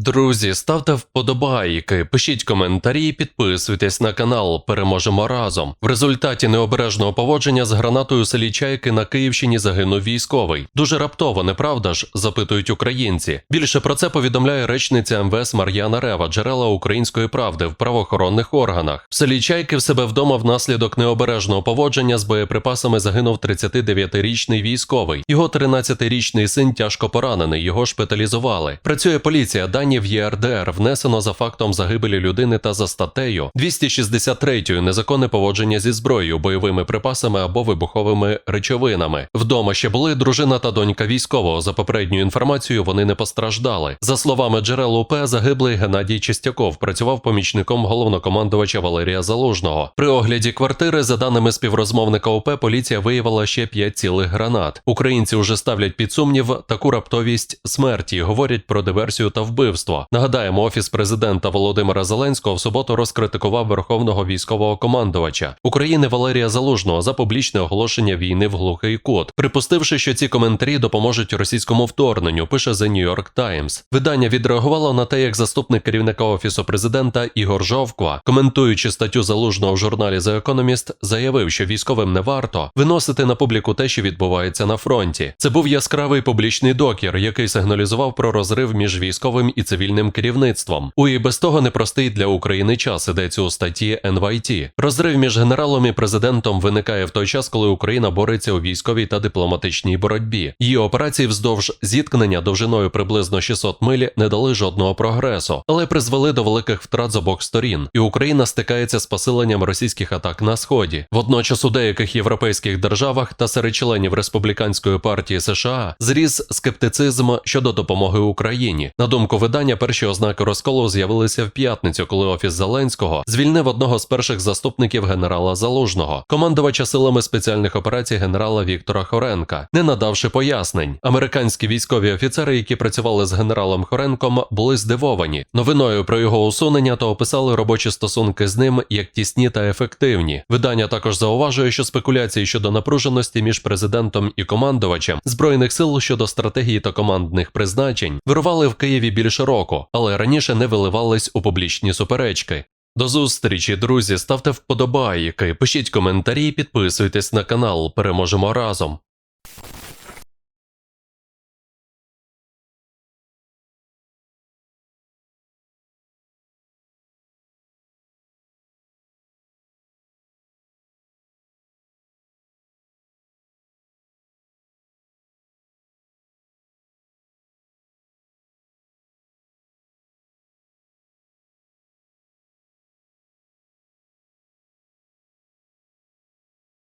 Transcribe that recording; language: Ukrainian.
Друзі, ставте вподобайки, пишіть коментарі, підписуйтесь на канал. Переможемо разом. В результаті необережного поводження з гранатою селі Чайки на Київщині загинув військовий. Дуже раптово, не правда ж? запитують українці. Більше про це повідомляє речниця МВС Мар'яна Рева, джерела української правди в правоохоронних органах. В селі Чайки в себе вдома внаслідок необережного поводження з боєприпасами загинув 39-річний військовий. Його 13-річний син тяжко поранений. Його шпиталізували. Працює поліція. Дані в ЄРДР внесено за фактом загибелі людини та за статтею 263 незаконне поводження зі зброєю, бойовими припасами або вибуховими речовинами. Вдома ще були дружина та донька військового. За попередньою інформацією, вони не постраждали. За словами джерел УП, загиблий Геннадій Чистяков працював помічником головнокомандувача Валерія Залужного. При огляді квартири, за даними співрозмовника УП, поліція виявила ще 5 цілих гранат. Українці вже ставлять під сумнів таку раптовість смерті, говорять про диверсію та вбивство. Нагадаємо, офіс президента Володимира Зеленського в суботу розкритикував верховного військового командувача України Валерія Залужного за публічне оголошення війни в глухий кут, припустивши, що ці коментарі допоможуть російському вторгненню. Пише The New York Times. Видання відреагувало на те, як заступник керівника офісу президента Ігор Жовква, коментуючи статтю залужного в журналі The Economist, заявив, що військовим не варто виносити на публіку те, що відбувається на фронті. Це був яскравий публічний докір, який сигналізував про розрив між військовим і цивільним керівництвом. У і без того непростий для України час ідеться у статті NYT. Розрив між генералом і президентом виникає в той час, коли Україна бореться у військовій та дипломатичній боротьбі. Її операції вздовж зіткнення довжиною приблизно 600 миль не дали жодного прогресу, але призвели до великих втрат з обох сторін. І Україна стикається з посиленням російських атак на сході. Водночас у деяких європейських державах та серед членів республіканської партії США зріс скептицизм щодо допомоги Україні. На думку видання, перші ознаки розколу з'явилися в п'ятницю, коли офіс Зеленського звільнив одного з перших заступників генерала Залужного, командувача силами спеціальних операцій генерала Віктора Хоренка, не надавши пояснень. Американські військові офіцери, які працювали з генералом Хоренком, були здивовані новиною про його усунення та описали робочі стосунки з ним як тісні та ефективні. Видання також зауважує, що спекуляції щодо напруженості між президентом і командувачем збройних сил щодо стратегії та командних призначень вирували в Києві більше року, але раніше не виливались у публічні суперечки. До зустрічі, друзі, ставте вподобайки, пишіть коментарі, підписуйтесь на канал. Переможемо разом.